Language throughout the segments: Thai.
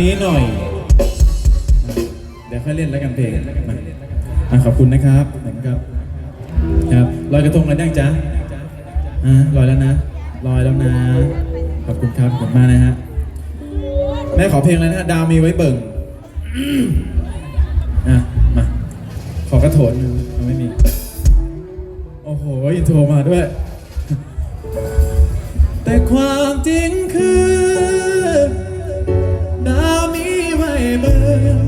นี้หน่อย เดี๋ยวค่อยเล่นแล้วกันเพลงมาขอบคุณนะครับขอบคุณครับ ครับลอยกระทงกันยังจ๊ะอะลอยแล้วนะลอยแล้วนะ ขอบคุณครับขอบคุณมากนะฮะ แม่ขอเพลงแล้วนะดาวมีไว้เบิ่งอะมา ขอกระโถนหนึ่งไม่มี โอ้โหอินโทรมาด้วย แต่ความจริง ไ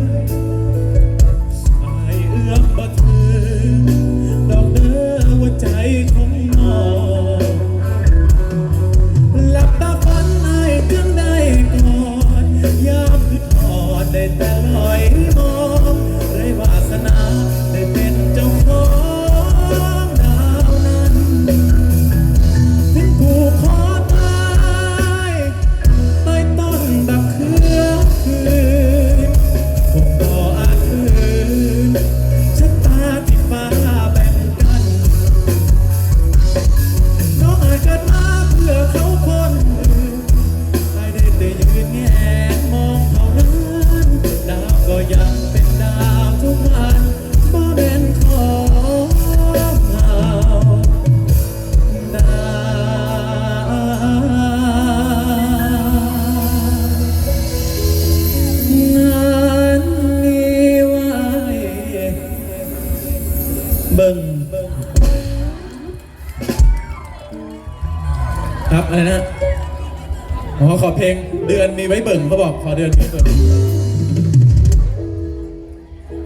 เบิ่งครับอะไรนะอ๋อขอเพลงเดือนมีไว้เบิ่งเขาบอกขอเดือนมีไว้เบิ่ง